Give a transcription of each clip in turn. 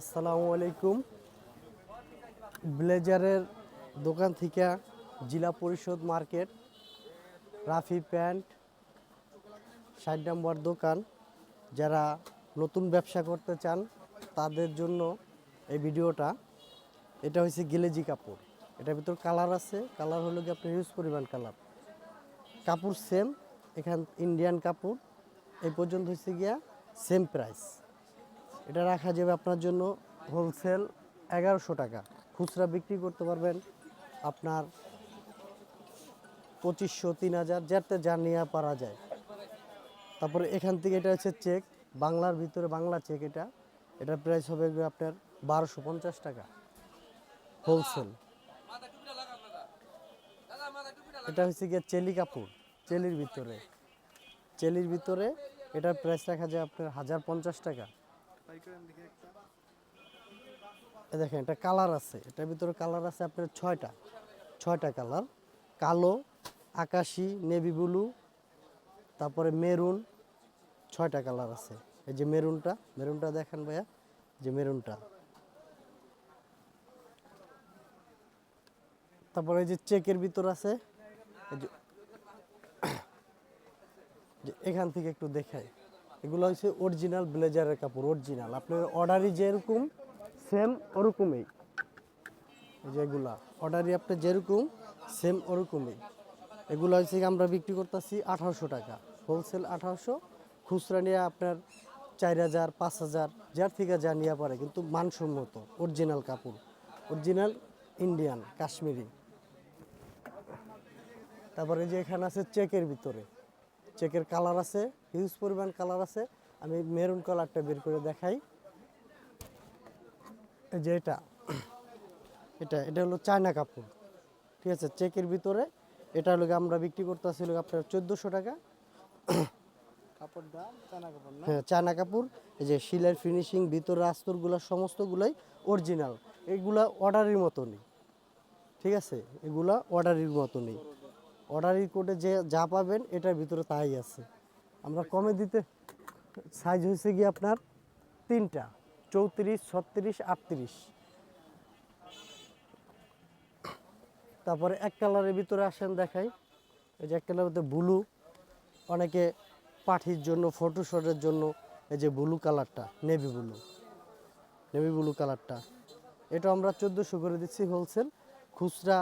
আসসালামু আলাইকুম। ব্লেজারের দোকান থেকে জেলা পরিষদ মার্কেট, রাফি প্যান্ট, ষাট নম্বর দোকান। যারা নতুন ব্যবসা করতে চান, তাদের জন্য এই ভিডিওটা, এটা হচ্ছে গেলেজি কাপড়। এটার ভিতর কালার আছে, কালার হলো কি আপনি ইউজ পরিমাণ কালার। কাপড় সেম এখান ইন্ডিয়ান কাপড়, এই পর্যন্ত হচ্ছে গিয়া সেম প্রাইস এটা রাখা যাবে আপনার জন্য হোলসেল এগারোশো টাকা। খুচরা বিক্রি করতে পারবেন আপনার পঁচিশশো, তিন হাজার, যাতে যা নেওয়া পারা যায়। তারপরে এখান থেকে এটা হচ্ছে চেক বাংলার ভিতরে বাংলা চেক এটা। এটার প্রাইস হবে আপনার বারোশো পঞ্চাশ টাকা। হোলসেল এটা হচ্ছে গিয়ে চেলি কাপড়, চেলির ভিতরে। চেলির ভিতরে এটার প্রাইস রাখা যায় আপনার হাজার পঞ্চাশ টাকা। দেখেন এটা কালার আছে। এটার ভিতরে কালার আছে আপনার ছয়টা। ছয়টা কালার কালো, আকাশি নেভি ব্লু তারপরে মেরুন ছয়টা কালার আছে। এই যে মেরুনটা মেরুনটা দেখেন ভাইয়া, যে মেরুনটা তারপরে এই যে চেকের ভিতর আছে এখান থেকে একটু দেখাই। এগুলো হচ্ছে অরিজিনাল ব্লেজারের কাপড় অরিজিনাল আপনার অর্ডারই যেরকম সেম ওরকমই। এই যে এগুলা অর্ডারই আপনার যেরকম সেম ওরকমই। এগুলো হচ্ছে আমরা বিক্রি করতেছি আঠারোশো টাকা। হোলসেল আঠারোশো, খুচরা নিয়ে আপনার চার হাজার, পাঁচ হাজার, যার থেকে যা নিয়ে পারে, কিন্তু মানসম্মত অরিজিনাল কাপড়। Original Indian Kashmiri. তারপরে যে এখানে আছে চেকের ভিতরে। চেকের কালার আছে হিউজ পরিমাণ কালার আছে। আমি মেরুন কালারটা বের করে দেখাই। যে এটা এটা এটা হলো চায়না কাপড়। ঠিক আছে চেকের ভিতরে এটা হলো আমরা বিক্রি করতেছি হলো আপনার চোদ্দোশো টাকা। কাপড়টা চানা কাপড় হ্যাঁ চায়না কাপড়। এই যে শিলার ফিনিশিং ভিতরে আস্তরগুলো সমস্তগুলাই অরিজিনাল এগুলা অর্ডারের মতো নেই ঠিক আছে এগুলা অর্ডারের মতো নেই অর্ডারের কোডে যে যা পাবেন, এটার ভিতরে তাই আছে। আমরা কমে দিতে সাইজ হয়েছে কি আপনার তিনটা, চৌত্রিশ, ছত্রিশ, আটত্রিশ। তারপরে এক কালারের ভিতরে আসেন দেখাই। এই যে এক কালারের মধ্যে ব্লু অনেকে পাঠির জন্য ফটোশ্যুটের জন্য এই যে ব্লু কালারটা নেভি ব্লু নেভি ব্লু কালারটা এটা আমরা চোদ্দোশো করে দিচ্ছি হোলসেল খুচরা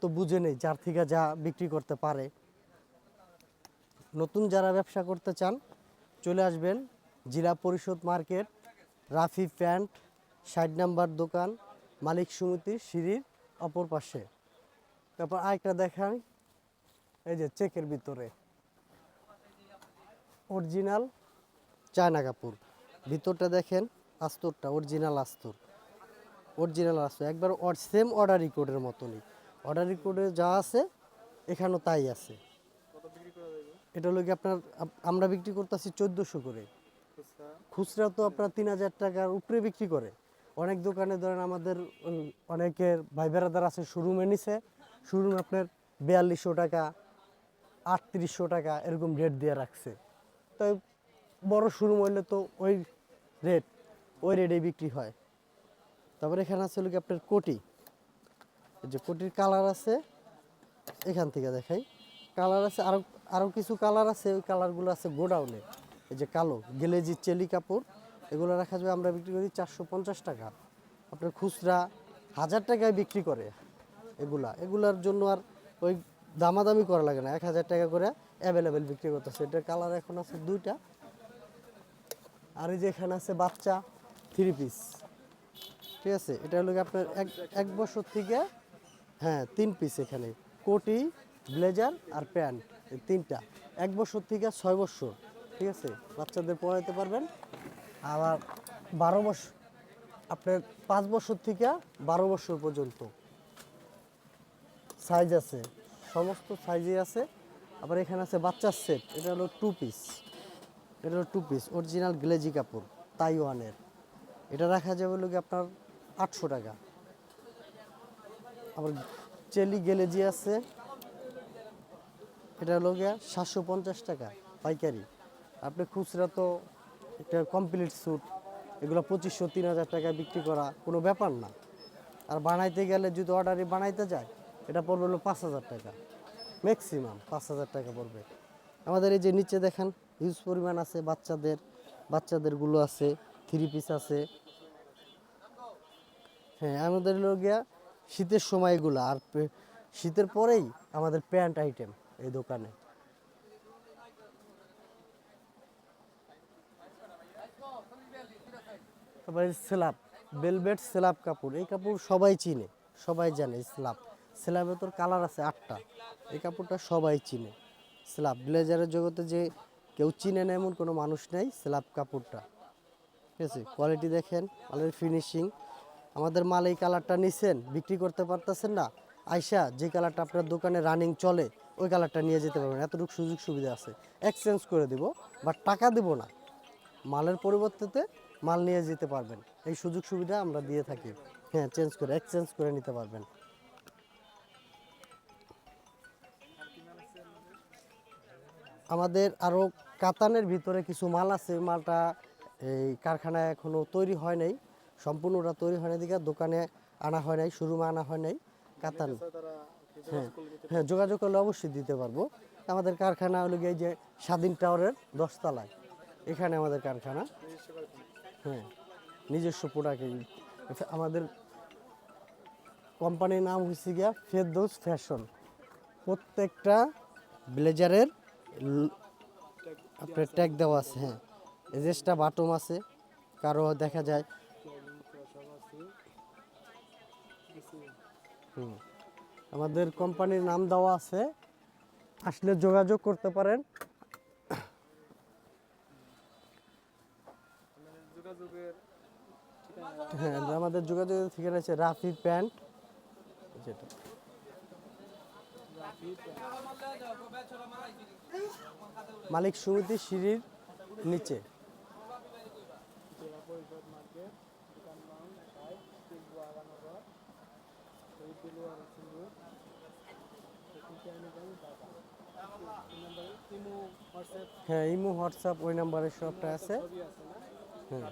তো বুঝে নেই যার থেকে যা বিক্রি করতে পারে। নতুন যারা ব্যবসা করতে চান, চলে আসবেন জেলা পরিষদ মার্কেট, রাফি প্যান্ট, ষাট নাম্বার দোকান, মালিক সমিতির সিঁড়ির অপর পাশে। তারপর আরেকটা দেখান এই যে চেকের ভিতরে। অরিজিনাল চায়না কাপড়। ভিতরটা দেখেন, আস্তরটা, অরিজিনাল আস্তর। অরিজিনাল আস্তর, একবার সেম অর্ডার কোডের মতনই। অর্ডার কোডে যা আছে, এখানেও তাই আছে। এটা হলো কি আপনার আমরা বিক্রি করতেছি চোদ্দোশো করে। খুচরা তো আপনার তিন হাজার টাকার উপরে বিক্রি করে। অনেক দোকানে ধরেন আমাদের অনেকের ভাই বেড়াদার আছে, শোরুমে নিছে। শোরুম আপনার বিয়াল্লিশশো টাকা, আটত্রিশশো টাকা এরকম রেট দিয়ে রাখছে। তাই বড় শোরুম হইলে তো ওই রেট ওই রেটে বিক্রি হয়। তারপরে এখানে আছে হলো কি আপনার কোটি। যে কোটির কালার আছে, এখান থেকে দেখাই। কালার আছে আরও আরও কিছু কালার আছে, ওই কালারগুলো আছে গোডাউনে। এই যে কালো, গেলেজি চেলি কাপড়, এগুলো রাখা যাবে আমরা বিক্রি করি চারশো পঞ্চাশ টাকা। আপনার খুচরা হাজার টাকায় বিক্রি করে এগুলা। এগুলার জন্য আর ওই দামাদামি করা লাগে না, এক হাজার টাকা করে অ্যাভেলেবেল বিক্রি করতেছে। এটার কালার এখন আছে দুইটা। আর এই যে এখানে আছে বাচ্চা থ্রি পিস ঠিক আছে? এটা হলো আপনার এক এক বছর থেকে হ্যাঁ তিন পিস এখানে। কোটি, ব্লেজার আর প্যান্ট তিনটা। এক বছর থেকে ছয় বছর, ঠিক আছে? বাচ্চাদের পড়াইতে পারবেন। আবার বারো বছর আপনার পাঁচ বছর থেকে বারো বছর পর্যন্ত। সাইজ আছে, সমস্ত সাইজে আছে। আবার এখানে আছে বাচ্চার সেট এটা হলো টু পিস এটা হলো টু পিস অরিজিনাল গ্লেজি কাপড় তাইওয়ানের এটা রাখা যাবে হলো কি আপনার আটশো টাকা। আবার চেলি গেলেজি আছে, এটা হলো গিয়া সাতশো পঞ্চাশ টাকা পাইকারি। আপনি খুচরা তো এটা কমপ্লিট স্যুট এগুলো পঁচিশশো তিন হাজার টাকায় বিক্রি করা কোনো ব্যাপার না। আর বানাইতে গেলে যদি অর্ডারে বানাইতে যায়, এটা পড়বে হলো পাঁচ হাজার টাকা। ম্যাক্সিমাম পাঁচ হাজার টাকা পড়বে। আমাদের এই যে নিচে দেখেন হিউজ পরিমাণ আছে বাচ্চাদের বাচ্চাদেরগুলো আছে থ্রি পিস আছে। হ্যাঁ আমাদের হলো গিয়া শীতের সময়গুলো আর শীতের পরেই আমাদের প্যান্ট আইটেম এই দোকানে। তারপরে স্ল্যাব বেলভেট স্ল্যাব কাপড়, এই কাপড় সবাই চিনে, সবাই জানে স্ল্যাব। স্ল্যাবে তোর কালার আছে আটটা, এই কাপড়টা সবাই চিনে। স্ল্যাব, ব্লেজারের জগতে যে কেউ চিনে না এমন কোনো মানুষ নেই স্ল্যাব কাপড়টা। ঠিক আছে? কোয়ালিটি দেখেন, মালের ফিনিশিং আমাদের মাল এই কালারটা নিছেন, বিক্রি করতে পারতেছেন না, আইসা যে কালারটা আপনার দোকানে রানিং চলে, ওই কালারটা নিয়ে যেতে পারবেন। এতটুকু সুযোগ সুবিধা আছে। এক্সচেঞ্জ করে দেব বা টাকা দেব না। মালের পরিবর্তেতে মাল নিয়ে যেতে পারবেন। এই সুযোগ সুবিধা আমরা দিয়ে থাকি। হ্যাঁ চেঞ্জ করে এক্সচেঞ্জ করে নিতে পারবেন। আমাদের আরও কাতানের ভিতরে কিছু মাল আছে। মালটা এই কারখানায় এখনও তৈরি হয় নাই। সম্পূর্ণটা তৈরি হয় নাই দিকে দোকানে আনা হয় নাই, শোরুমে আনা হয় নাই, কাতান। হ্যাঁ হ্যাঁ যোগাযোগ করলে অবশ্যই দিতে পারব। আমাদের কারখানা হলো গিয়ে যে স্বাধীন টাওয়ারের দশতলায়। এখানে আমাদের কারখানা। হ্যাঁ নিজস্ব প্রোডাক্ট আমাদের কোম্পানির নাম হচ্ছে গিয়া ফেরদৌস ফ্যাশন। প্রত্যেকটা ব্লেজারের আপনার ট্যাগ দেওয়া আছে হ্যাঁ। এজেসটা বাটম আছে, কারও দেখা যায় আমাদের কোম্পানির নাম দেওয়া আছে। আসলে যোগাযোগ করতে পারেন। হ্যাঁ আমাদের যোগাযোগের ঠিকানা আছে রাফি প্যান্ট। যেটা। মালিক সমিতি সিঁড়ির নিচে। হ্যাঁ ইমো হোয়াটসঅ্যাপ ওই নাম্বারে সবটা আছে। হ্যাঁ।